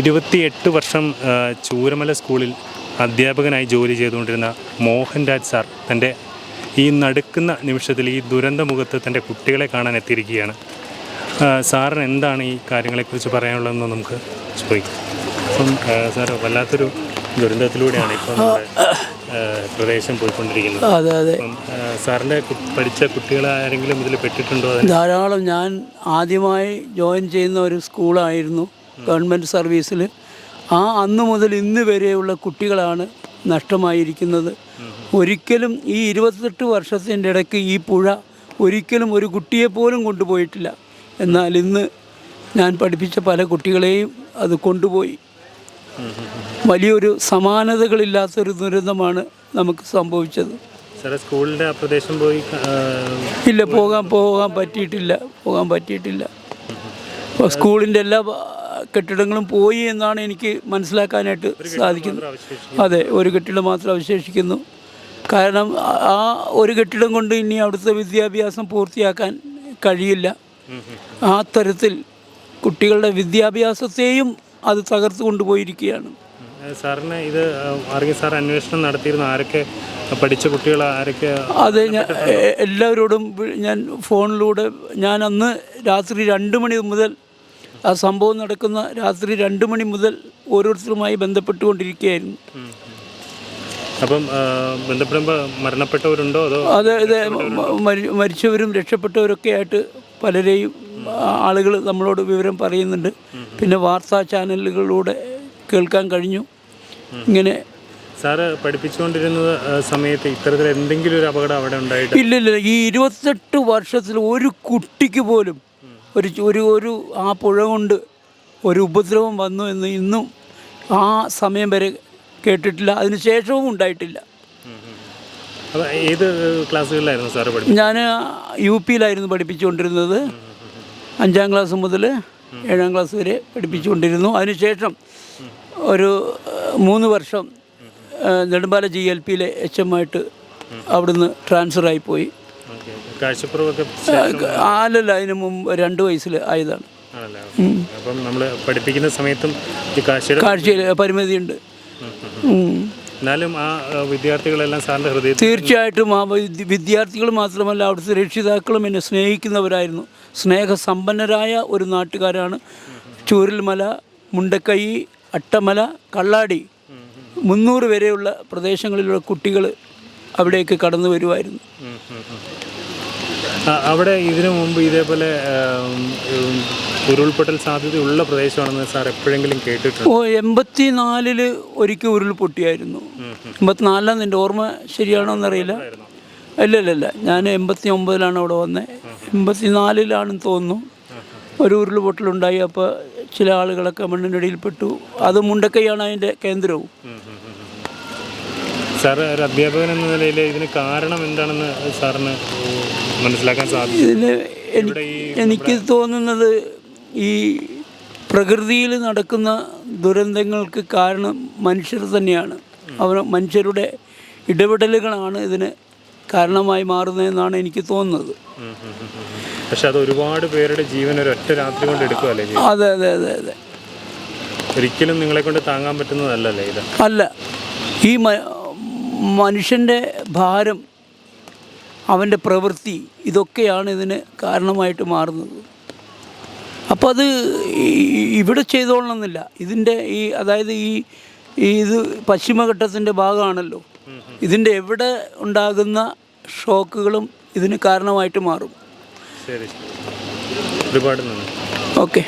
ഇരുപത്തിയെട്ട് വർഷം ചൂരമല സ്കൂളിൽ അധ്യാപകനായി ജോലി ചെയ്തുകൊണ്ടിരുന്ന മോഹൻരാജ് സാർ തന്റെ ഈ നടുക്കുന്ന നിമിഷത്തിൽ ഈ ദുരന്തമുഖത്ത് തന്റെ കുട്ടികളെ കാണാൻ എത്തിയിരിക്കുകയാണ്. സാറിന് എന്താണ് ഈ കാര്യങ്ങളെക്കുറിച്ച് പറയാനുള്ളതെന്ന് നമുക്ക് ചോദിക്കാം. അപ്പം സാർ വല്ലാത്തൊരു ദുരന്തത്തിലൂടെയാണ് ഇപ്പം പ്രദേശം പോയിക്കൊണ്ടിരിക്കുന്നത്. അതെ അതെ. സാറിന്റെ പഠിച്ച കുട്ടികൾ ആരെങ്കിലും ഇതിൽ പെട്ടിട്ടുണ്ടോ ധാരാളം. ഞാൻ ആദ്യമായി ജോയിൻ ചെയ്യുന്ന ഒരു സ്കൂളായിരുന്നു. ഗവൺമെന്റ് സർവീസിൽ ആ അന്ന് മുതൽ ഇന്ന് വരെയുള്ള കുട്ടികളാണ് നഷ്ടമായിരിക്കുന്നത്. ഒരിക്കലും ഈ ഇരുപത്തെട്ട് വർഷത്തിന്റെ ഇടയ്ക്ക് ഈ പുഴ ഒരിക്കലും ഒരു കുട്ടിയെ പോലും കൊണ്ടുപോയിട്ടില്ല. എന്നാൽ ഇന്ന് ഞാൻ പഠിപ്പിച്ച പല കുട്ടികളെയും അത് കൊണ്ടുപോയി. വലിയൊരു സമാനതകളില്ലാത്തൊരു ദുരന്തമാണ് നമുക്ക് സംഭവിച്ചത്. സ്കൂളിന്റെ പ്രദേശം പോയി ഇല്ല പോകാൻ പോകാൻ പറ്റിയിട്ടില്ല പോകാൻ പറ്റിയിട്ടില്ല. സ്കൂളിന്റെ എല്ലാ കെട്ടിടങ്ങളും പോയി എന്നാണ് എനിക്ക് മനസ്സിലാക്കാനായിട്ട് സാധിക്കുന്നത് അതെ ഒരു കെട്ടിടം മാത്രം അവശേഷിക്കുന്നു. കാരണം ആ- ഒരു കെട്ടിടം കൊണ്ട് ഇനി അവിടുത്തെ വിദ്യാഭ്യാസം പൂർത്തിയാക്കാൻ കഴിയില്ല. ആ തരത്തിൽ കുട്ടികളുടെ വിദ്യാഭ്യാസത്തെയും അത് തകർത്തു കൊണ്ടുപോയിരിക്കുകയാണ്. സാറിന് ഇത് സാർ അന്വേഷണം നടത്തിയിരുന്ന ആരൊക്കെ പഠിച്ച കുട്ടികൾ ആരൊക്കെ അതെ ഞാൻ എല്ലാവരോടും ഞാൻ ഫോണിലൂടെ ഞാൻ അന്ന് രാത്രി രണ്ട് മണി മുതൽ ആ സംഭവം നടക്കുന്ന രാത്രി രണ്ട് മണി മുതൽ ഓരോരുത്തരുമായി ബന്ധപ്പെട്ടുകൊണ്ടിരിക്കുകയായിരുന്നു. അപ്പം ബന്ധപ്പെടുമ്പോൾ മരണപ്പെട്ടവരുണ്ടോ അതോ അതെ ഇത് മരിച്ചവരും രക്ഷപ്പെട്ടവരൊക്കെ ആയിട്ട് പലരെയും ആളുകൾ നമ്മളോട് വിവരം പറയുന്നുണ്ട്. പിന്നെ വാർത്താ ചാനലുകളിലൂടെ കേൾക്കാൻ കഴിഞ്ഞു. ഇങ്ങനെ സാറ് പഠിപ്പിച്ചുകൊണ്ടിരുന്ന സമയത്ത് ഇത്തരത്തിൽ എന്തെങ്കിലും ഒരു അപകടം അവിടെ ഉണ്ടായിട്ട് ഇല്ലില്ല ഈ ഇരുപത്തെട്ട് വർഷത്തിൽ ഒരു കുട്ടിക്ക് പോലും ഒരു ഒരു ഒരു ആ പുഴ കൊണ്ട് ഒരു ഉപദ്രവം വന്നു എന്ന് ഇന്നും ആ സമയം വരെ കേട്ടിട്ടില്ല. അതിന് ശേഷവും ഉണ്ടായിട്ടില്ല. അപ്പോൾ ഏത് ക്ലാസ്സുകളിലായിരുന്നു സാർ ഞാൻ യു പിയിലായിരുന്നു പഠിപ്പിച്ചുകൊണ്ടിരുന്നത്. അഞ്ചാം ക്ലാസ് മുതൽ ഏഴാം ക്ലാസ് വരെ പഠിപ്പിച്ചുകൊണ്ടിരുന്നു. അതിനുശേഷം ഒരു മൂന്ന് വർഷം നെടുമ്പാല ജി എൽ പിയിലെ എച്ച് എം ആയിട്ട് അവിടുന്ന് ട്രാൻസ്ഫർ ആയിപ്പോയി അല്ലല്ല അതിന് മുമ്പ് രണ്ട് വയസ്സിൽ ആയതാണ്. അപ്പം നമ്മൾ പഠിപ്പിക്കുന്ന സമയത്തും കാഴ്ചയിൽ പരിമിതിയുണ്ട്. എന്നാലും ആ വിദ്യാർത്ഥികളെല്ലാം സാറിന്റെ ഹൃദയത്തിൽ തീർച്ചയായിട്ടും ആ വിദ്യാർത്ഥികൾ മാത്രമല്ല അവിടുത്തെ രക്ഷിതാക്കളും എന്നെ സ്നേഹിക്കുന്നവരായിരുന്നു. സ്നേഹസമ്പന്നരായ ഒരു നാട്ടുകാരാണ്. ചൂരൽമല മുണ്ടക്കൈ അട്ടമല കള്ളാടി മുന്നൂറ് വരെയുള്ള പ്രദേശങ്ങളിലുള്ള കുട്ടികൾ അവിടേക്ക് കടന്നു വരുമായിരുന്നു അവിടെ ഇതിനു മുമ്പ് ഇതേപോലെ ഉരുൾപൊട്ടൽ സാധ്യതയുള്ള പ്രദേശമാണെന്ന് സാർ എപ്പോഴെങ്കിലും കേട്ടിട്ടുണ്ട്? ഓ എൺപത്തി നാലിൽ ഒരിക്കൽ ഉരുൾപൊട്ടിയായിരുന്നു. എൺപത്തിനാലിലാണ് എന്റെ ഓർമ്മ ശരിയാണോ എന്നറിയില്ല. ഇല്ല ഇല്ല ഇല്ല ഞാൻ എൺപത്തി ഒമ്പതിലാണ് അവിടെ വന്നത് എൺപത്തി നാലിലാണെന്ന് തോന്നുന്നു. ഒരു ഉരുൾപൊട്ടലുണ്ടായി അപ്പോൾ ചില ആളുകളൊക്കെ മണ്ണിനടിയിൽപ്പെട്ടു. അത് മുണ്ടക്കൈയാണ് അതിന്റെ കേന്ദ്രവും. സാർ ഒരു അധ്യാപകൻ എന്ന നിലയിൽ ഇതിന് കാരണം എന്താണെന്ന് സാറിന് മനസ്സിലാക്കാൻ സാധിക്കും ഇതിന് എനിക്ക് തോന്നുന്നത് ഈ പ്രകൃതിയിൽ നടക്കുന്ന ദുരന്തങ്ങൾക്ക് കാരണം മനുഷ്യർ തന്നെയാണ്. അവർ മനുഷ്യരുടെ ഇടപെടലുകളാണ് ഇതിന് കാരണമായി മാറുന്നതെന്നാണ് എനിക്ക് തോന്നുന്നത്. പക്ഷെ അത് ഒരുപാട് പേരുടെ ജീവൻ ഒരു ഒറ്റ രാത്രി കൊണ്ട് എടുക്കുമല്ലേ അതെ അതെ അതെ അതെ. ഒരിക്കലും നിങ്ങളെ കൊണ്ട് താങ്ങാൻ പറ്റുന്നതല്ലല്ലേ ഇത്? അല്ല. ഈ മനുഷ്യന്റെ ഭാരം അവന്റെ പ്രവൃത്തി ഇതൊക്കെയാണ് ഇതിന് കാരണമായിട്ട് മാറുന്നത്. അപ്പോൾ അത് ഇവിടെ ചെയ്തോളണമെന്നില്ല. ഇതിന്റെ ഈ അതായത് ഈ ഇത് പശ്ചിമഘട്ടത്തിന്റെ ഭാഗമാണല്ലോ. ഇതിന്റെ എവിടെ ഉണ്ടാകുന്ന ഷോക്കുകളും ഇതിന് കാരണമായിട്ട് മാറും. ഒരുപാട് ഓക്കെ.